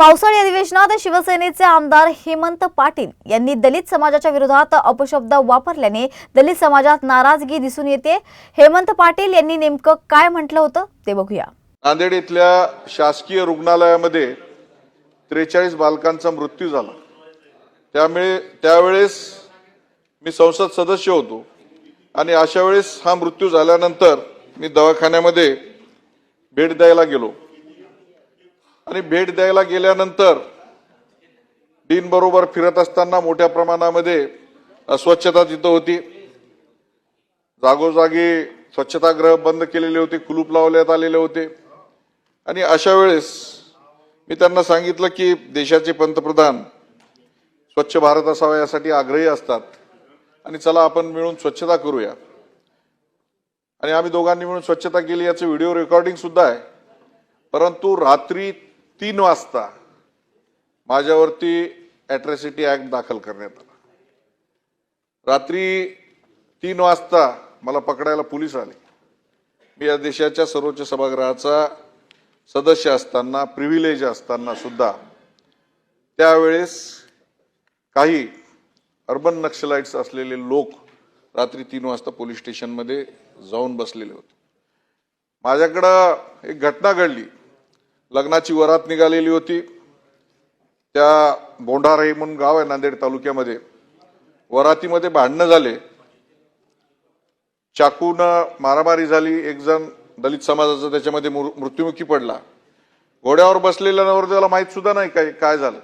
पावसाळी अधिवेशनात शिवसेनेचे आमदार हेमंत पाटील यांनी दलित समाजाच्या विरोधात अपशब्द वापरल्याने दलित समाजात नाराजगी दिसून येते. हेमंत पाटील यांनी नेमकं काय म्हटलं होतं ते बघूया. नांदेड इथल्या शासकीय रुग्णालयामध्ये त्रेचाळीस बालकांचा मृत्यू झाला. त्यामुळे त्यावेळेस मी संसद सदस्य होतो आणि अशा वेळेस हा मृत्यू झाल्यानंतर मी दवाखान्यामध्ये भेट द्यायला गेलो. आणि भेट द्यायला गेल्यानंतर डीन बरोबर फिरत असताना मोठ्या प्रमाणामध्ये अस्वच्छता तिथं होती. जागोजागी स्वच्छतागृह बंद केलेले होते कुलूप लावण्यात आलेले होते. आणि अशा वेळेस मी त्यांना सांगितलं की देशाचे पंतप्रधान स्वच्छ भारत असावा यासाठी आग्रही असतात. आणि चला आपण मिळून स्वच्छता करूया. आणि आम्ही दोघांनी मिळून स्वच्छता केली याचं व्हिडिओ रेकॉर्डिंग सुद्धा आहे. परंतु रात्री तीन वाजता माझ्यावरती ॲट्रॅसिटी ऍक्ट दाखल करण्यात आला. रात्री तीन वाजता मला पकडायला पोलीस आले. मी या देशाच्या सर्वोच्च सभागृहाचा सदस्य असताना प्रिव्हिलेज असताना सुद्धा त्यावेळेस काही अर्बन नक्षलाइट्स असलेले लोक रात्री तीन वाजता पोलीस स्टेशनमध्ये जाऊन बसलेले होते. माझ्याकडं एक घटना घडली. लग्नाची वरात निघालेली होती. त्या बोंढार म्हणून गाव आहे नांदेड तालुक्यामध्ये. वरातीमध्ये भांडणं झाले. चाकून मारामारी झाली. एक जण दलित समाजाचा त्याच्यामध्ये मृ- मृत्युमुखी पडला. घोड्यावर बसलेल्या नवरदेवाला माहीत सुद्धा नाही काय काय झालं.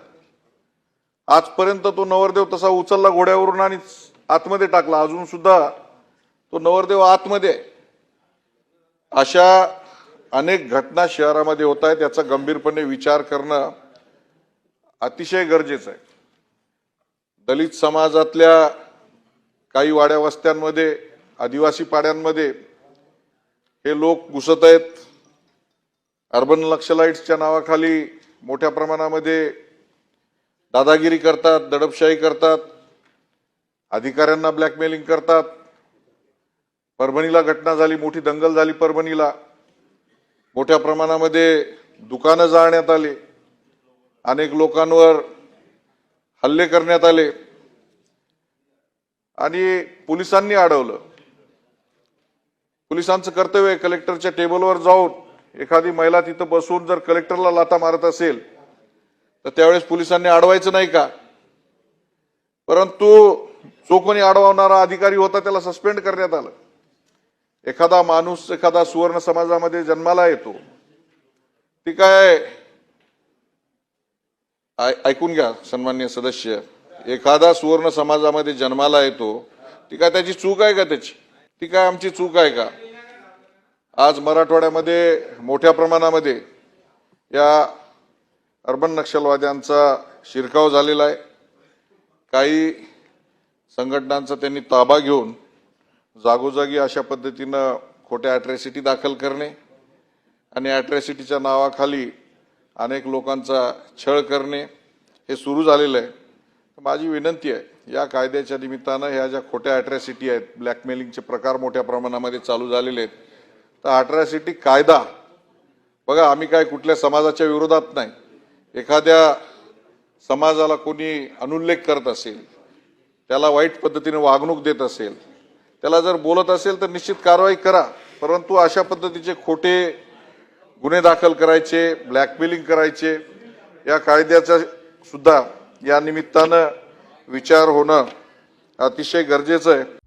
आजपर्यंत तो नवरदेव तसा उचलला घोड्यावरून आणि आतमध्ये टाकला. अजून सुद्धा तो नवरदेव आतमध्ये अशा अनेक घटना शहरामध्ये होत आहेत याचा गंभीरपणे विचार करणं अतिशय गरजेचं आहे. दलित समाजातल्या काही वाड्या वस्त्यांमध्ये आदिवासी पाड्यांमध्ये हे लोक घुसत आहेत. अर्बन लक्षलाईट्सच्या नावाखाली मोठ्या प्रमाणामध्ये दादागिरी करतात दडपशाही करतात अधिकाऱ्यांना ब्लॅकमेलिंग करतात. परभणीला घटना झाली मोठी दंगल झाली परभणीला. मोठ्या प्रमाणामध्ये दुकानं जाळण्यात आली. अनेक लोकांवर हल्ले करण्यात आले. आणि पोलिसांनी अडवलं. पोलिसांचं कर्तव्य आहे कलेक्टरच्या टेबलवर जाऊन एखादी महिला तिथं बसून जर कलेक्टरला लाथा मारत असेल तर त्यावेळेस पोलिसांनी अडवायचं नाही का? परंतु जो कोणी अडवणारा अधिकारी होता त्याला सस्पेंड करण्यात आलं. एखादा माणूस एखादा सुवर्ण समाजामध्ये जन्माला येतो. ती काय ऐकून घ्या सन्मान्य सदस्य. एखादा सुवर्ण समाजामध्ये जन्माला येतो. ती काय त्याची चूक आहे का त्याची? ती काय आमची चूक आहे का? आज मराठवाड्यामध्ये मोठ्या प्रमाणामध्ये या अर्बन नक्षलवाद्यांचा शिरकाव झालेला आहे. काही संघटनांचा त्यांनी ताबा घेऊन जागोजागी अशा पद्धतीनं खोट्या ॲट्रॅसिटी दाखल करणे आणि ॲट्रॅसिटीच्या नावाखाली अनेक लोकांचा छळ करणे हे सुरू झालेलं आहे. माझी विनंती आहे या कायद्याच्या निमित्तानं ह्या ज्या खोट्या ॲट्रॅसिटी आहेत ब्लॅकमेलिंगचे प्रकार मोठ्या प्रमाणामध्ये चालू झालेले आहेत तर ॲट्रॅसिटी कायदा बघा आम्ही काय कुठल्या समाजाच्या विरोधात नाही. एखाद्या समाजाला कोणी अनुल्लेख करत असेल त्याला वाईट पद्धतीने वागणूक देत असेल त्याला जर बोलत असेल तर निश्चित कारवाई करा. परंतु अशा पद्धतीचे खोटे गुन्हे दाखल करायचे ब्लॅकमेलिंग करायचे या कायद्याचा सुद्धा या निमित्तानं विचार होणं अतिशय गरजेचं आहे.